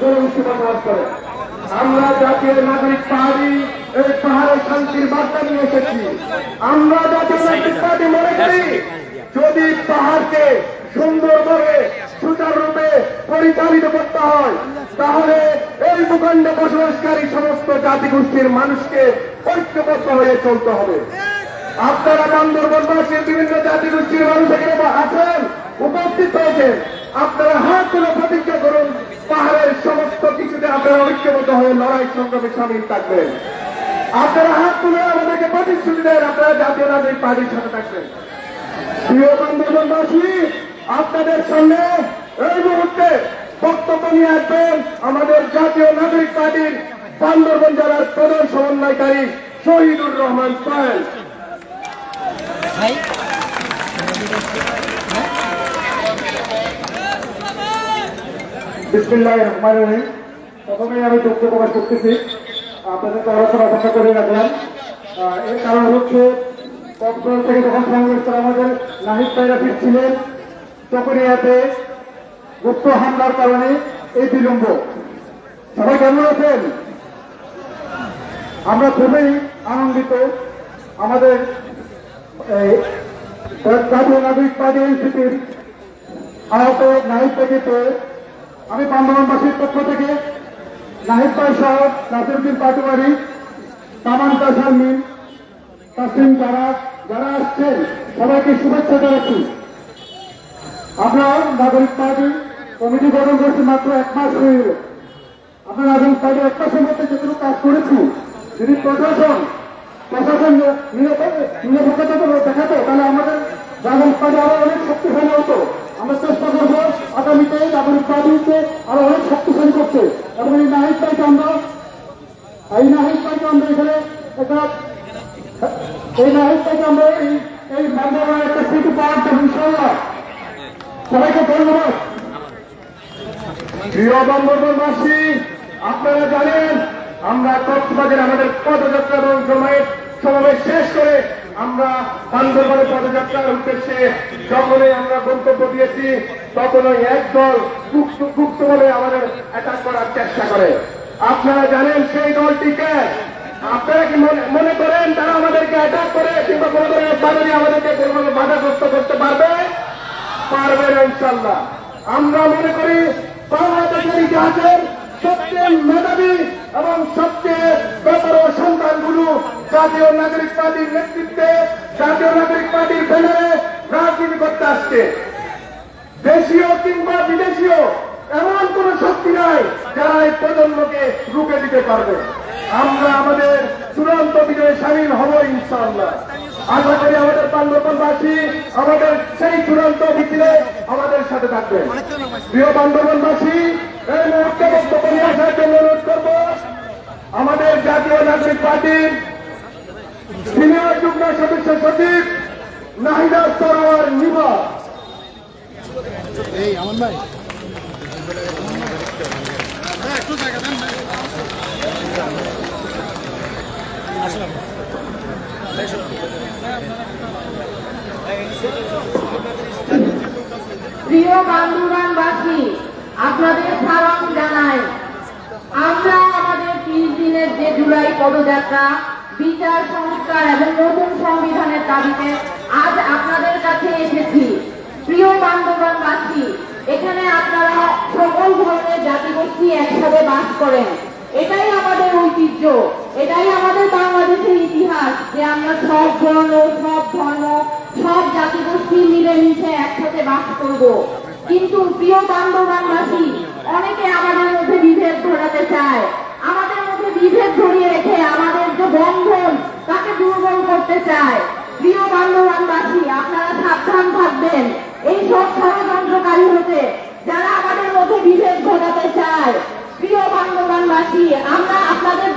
জনগোষ্ঠী বসবাস করে। আমরা জাতীয় নাগরিক পার্টি এই পাহাড়ে শান্তির বার্তা নিয়ে এসেছি। আমরা জাতীয় নাগরিক পার্টি মনে করি, যদি পাহাড়কে সুন্দরভাবে, সুচারুরূপে পরিচালিত করতে হয়, তাহলে এই ভূখণ্ডে বসবাসকারী সমস্ত জাতিগোষ্ঠীর মানুষকে ঐক্যবদ্ধ হয়ে চলতে হবে। আপনারা বান্দরবনবাসীর বিভিন্ন জাতিগোষ্ঠীর মানুষ এখানে আছেন, উপস্থিত হয়েছেন। আপনারা হাত তুলে প্রতিজ্ঞা করুন কিছুতে আপনারা ঐক্যবদ্ধ হয়ে লড়াই সংগ্রামে সামিল থাকবেন, আপনারা হাত তুলে আমাদেরকে প্রতিশ্রুতি দেন, আপনারা জাতীয় নাগরিক পার্টির সাথে থাকবেন। প্রিয় বান্ধবনবাসী আপনাদের সামনে এই মুহূর্তে বক্তব্য নিয়ে আসবেন আমাদের জাতীয় নাগরিক পার্টির বান্দরবন জেলার প্রধান সমন্বয়কারী শহীদুর রহমান সোহেল। বিসমিল্লাহ রহমান রহিম। প্রথমেই আমি দুঃখ প্রকাশ করতেছি। আপনাদের তো আলোচনা অপেক্ষা করে রাখলাম। এর কারণ হচ্ছে কক্সবাজার থেকে যখন তারা আমাদের নাহিদ ভাইরা ফিরছিলেন চকরিয়াতে গুপ্ত হামলার কারণে এই বিলম্ব। সবাই কেমন আছেন? আমরা খুবই আনন্দিত। আমাদের জাতীয় নাগরিক পার্টি এনসিপির আহত নাহিদ থেকে আমি বান্দরবানবাসীর পক্ষ থেকে নাহিদ ভাই সহ নাসিরুদ্দিন পাটুয়ারি তামান কাসার মিল তাসিম যারা যারা আসছেন, সবাইকে শুভেচ্ছা জানাচ্ছি। আমরা নাগরিক পার্টি কমিটি গঠন করছি মাত্র এক মাস হয়ে গেল। আমরা নাগরিক পার্টি এক মাসের মধ্যে যেগুলো কাজ করেছি যদি প্রশাসন প্রশাসন নিরাপত্তা দেখাতো, তাহলে আমাদের নাগরিক পার্টি আরও অনেক শক্তিশালী হতো। আমরা চেষ্টা করব আগামীতে নাগরিক পার্টিকে আরও অনেক শক্তিশালী করতে। এবং এই নাহিদ পাইকে আমরা এই নাহিদ পাইকে আমরা এখানে এই নাহিদ পাইকে আমরা এই এই একটা সিটি পাওয়ার জন্য ইনশাল্লাহ সবাইকে ধন্যবাদ। প্রিয় বান্ধববাসী আপনারা জানেন, আমরা কক্সবাজারে আমাদের পদযাত্রা এবং সময়ের সমাবেশ শেষ করে আমরা বান্দরবানে পদযাত্রার উদ্দেশ্যে যখনই আমরা গন্তব্য দিয়েছি। তখনই একদল গুপ্ত গুপ্তভাবে আমাদের অ্যাটাক করার চেষ্টা করে। আপনারা জানেন সেই দলটিকে? আপনারা কি মনে করেন তারা আমাদেরকে অ্যাটাক করে কিংবা কোনো ধরনের বাজারে আমাদেরকে কোনোভাবে বাধাগ্রস্ত করতে পারবে? পারবে না ইনশাল্লাহ আমরা মনে করি বাংলাদেশের ইতিহাসের সবচেয়ে মেধাবী এবং সবচেয়ে বেতর সন্তানগুলো জাতীয় নাগরিক পার্টির নেতৃত্বে, জাতীয় নাগরিক পার্টির ব্যানারে রাজনীতি করতে আসছে। দেশীয় কিংবা বিদেশীয় এমন কোন শক্তি নাই যারা এই প্রজন্মকে রুখে দিতে পারবে। আমরা আমাদের চূড়ান্ত বিজয়ে সামিল হব, ইনশাআল্লাহ। আশা করি আমাদের বান্ধবনবাসী আমাদের সেই চূড়ান্ত মিছিলে আমাদের সাথে থাকবে প্রিয় বান্ধবনবাসী এই মুহূর্তে বক্তব্য নিয়ে আসার জন্য অনুরোধ করব আমাদের জাতীয় নাগরিক পার্টির সিনিয়র যুগ্ম সদস্য সচিব নাহিদা সরোয়ার নিবা। এই আমান ভাই। প্রিয় আপনাদের সালাম জানাই আমরা আমাদের ত্রিশ দিনের যে জুলাই পদযাত্রা, বিচার সংস্কার এবং নতুন সংবিধানের দাবিতে আজ আপনাদের কাছে এসেছি। প্রিয় বান্দরবানবাসী এখানে আপনারা সকল ধরনের জাতিগোষ্ঠী একসাথে বাস করেন। এটাই আমাদের ঐতিহ্য, এটাই আমাদের বাংলাদেশের ইতিহাস যে আমরা সব বর্ণ সব ধর্ম, সব জাতিগোষ্ঠী মিলেমিশে একসাথে বাস করব। কিন্তু প্রিয় বান্দরবানবাসী অনেকে আমাদের মধ্যে বিভেদ ঘটাতে চায়। আমাদের মধ্যে বিভেদ ধরিয়ে রেখে আমাদের যে বন্ধন, তাকে দুর্বল করতে চায়। প্রিয় বান্ধবানবাসী আপনারা সাবধান থাকবেন। এই সব ষড়যন্ত্রকারী হতে যারা আমাদের মধ্যে বিভেদ ঘটাতে চায়। প্রিয় বান্ধবানবাসী আমরা আপনাদের